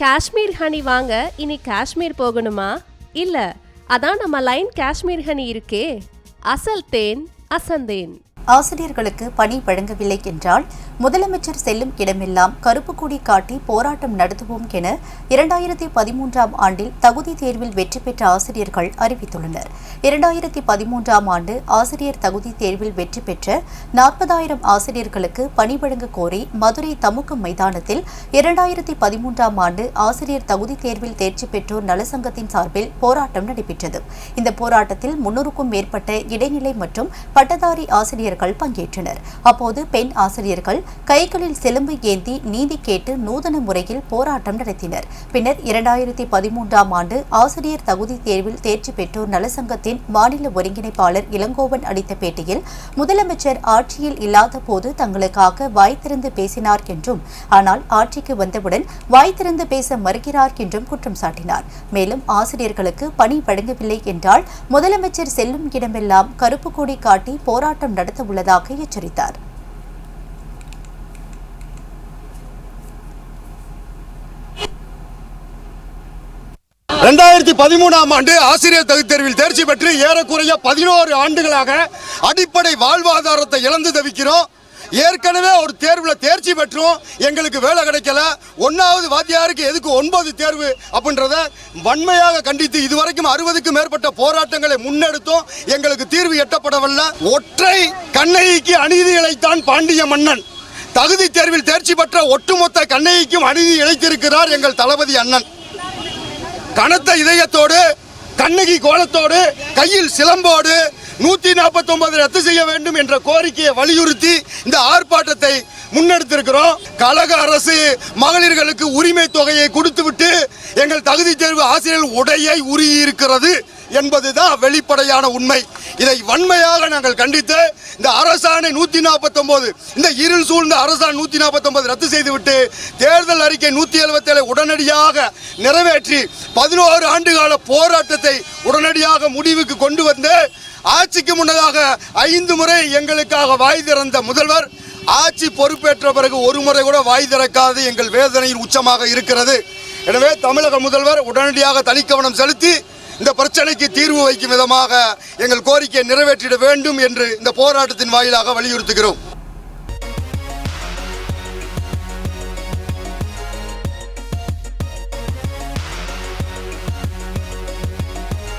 Kashmir honey வாங்க இனி காஷ்மீர் போகணுமா? இல்ல அதான் நம்ம லைன் காஷ்மீர் ஹனி இருக்கே. அசல் தேன் அசந்தேன். ஆசிரியர்களுக்கு பணி வழங்கவில்லை என்றால் முதலமைச்சர் செல்லும் இடமெல்லாம் கருப்பு கொடி காட்டி போராட்டம் நடத்துவோம் என இரண்டாயிரத்தி பதிமூன்றாம் ஆண்டில் தகுதி தேர்வில் வெற்றி பெற்ற ஆசிரியர்கள் அறிவித்துள்ளனர். இரண்டாயிரத்தி பதிமூன்றாம் ஆண்டு ஆசிரியர் தகுதி தேர்வில் வெற்றி பெற்ற நாற்பதாயிரம் ஆசிரியர்களுக்கு பணி வழங்க கோரி மதுரை தமுக்கு மைதானத்தில் இரண்டாயிரத்தி பதிமூன்றாம் ஆண்டு ஆசிரியர் தகுதி தேர்வில் தேர்ச்சி பெற்றோர் நலசங்கத்தின் சார்பில் போராட்டம் நடைபெற்றது. இந்த போராட்டத்தில் முன்னூறுக்கும் மேற்பட்ட இடைநிலை மற்றும் பட்டதாரி ஆசிரியர் ஆசிரியர்கள் பங்கேற்றனர். அப்போது பெண் ஆசிரியர்கள் கைகளில் சிலம்பு ஏந்தி நீதி கேட்டு நூதன முறையில் போராட்டம் நடத்தினர். பின்னர் இரண்டாயிரத்தி பதிமூன்றாம் ஆண்டு ஆசிரியர் தகுதி தேர்வில் தேர்ச்சி பெற்றோர் நலசங்கத்தின் மாநில ஒருங்கிணைப்பாளர் இளங்கோவன் அளித்த பேட்டியில் முதலமைச்சர் ஆட்சியில் இல்லாத போது தங்களுக்காக வாய் திறந்து பேசினார் என்றும் ஆனால் ஆட்சிக்கு வந்தவுடன் வாய் திறந்து பேச மறுக்கிறார் என்றும் குற்றம் சாட்டினார். மேலும் ஆசிரியர்களுக்கு பணி வழங்கவில்லை என்றால் முதலமைச்சர் செல்லும் இடமெல்லாம் கருப்பு கொடி காட்டி போராட்டம் நடத்த உள்ளதாக எச்சரித்தார். ரெண்டாயிரத்தி பதிமூணாம் ஆண்டு ஆசிரியர் தகுதி தேர்வில் தேர்ச்சி பெற்று ஏறக்குறைய பதினோரு ஆண்டுகளாக அடிப்படை வாழ்வாதாரத்தை இழந்து தவிக்கிறோம். ஏற்கனவே ஒரு தேர்வில் தேர்ச்சி பெற்றும் எங்களுக்கு வேலை கிடைக்கல. ஒன்றாவது வாத்தியாருக்கு எதுக்கு ஒன்பது தேர்வு அப்படின்றத வன்மையாக கண்டித்து இதுவரைக்கும் அறுபதுக்கும் மேற்பட்ட போராட்டங்களை முன்னெடுத்தோம் எங்களுக்கு தீர்வு எட்டப்படவில்லை. ஒற்றை கண்ணகிக்கு அநீதி இழைத்தான் பாண்டிய மன்னன். தகுதி தேர்வில் தேர்ச்சி பெற்ற ஒட்டுமொத்த கண்ணகிக்கும் அநீதி இழைத்திருக்கிறார் எங்கள் தளபதி அண்ணன். கனத்த இதயத்தோடு கண்ணகி கோலத்தோடு கையில் சிலம்போடு நூத்தி நாற்பத்தி ஒன்பது ரத்து செய்ய வேண்டும் என்ற கோரிக்கையை வலியுறுத்தி இந்த ஆர்ப்பாட்டத்தை முன்னெடுத்திருக்கிறோம். கழக அரசு மகளிர்களுக்கு உரிமை தொகையை கொடுத்துவிட்டு எங்கள் தகுதி தேர்வு ஆசிரியர்கள் உடையை உரியிருக்கிறது என்பதுதான் வெளிப்படையான உண்மை. இதை வன்மையாக நாங்கள் கண்டித்து இந்த அரசாணை நூத்தி நாற்பத்தொம்போது இந்த இருள் சூழ்ந்த அரசாணை நூத்தி நாற்பத்தொம்போது ரத்து செய்துவிட்டு தேர்தல் அறிக்கை நூத்தி எழுபத்தேழு உடனடியாக நிறைவேற்றி பதினோரு ஆண்டுகால போராட்டத்தை உடனடியாக முடிவுக்கு கொண்டு வந்து ஆட்சிக்கு முன்னதாக ஐந்து முறை எங்களுக்காக வாய் திறந்த முதல்வர் ஆட்சி பொறுப்பேற்ற பிறகு ஒரு முறை கூட வாய் திறக்காது. எங்கள் வேதனையின் உச்சமாக இருக்கிறது. எனவே தமிழக முதல்வர் உடனடியாக தனிக்கவனம் செலுத்தி இந்த பிரச்சனைக்கு தீர்வு வைக்கும் விதமாக எங்கள் கோரிக்கையை நிறைவேற்றிட வேண்டும் என்று இந்த போராட்டத்தின் வாயிலாக வலியுறுத்துகிறோம்.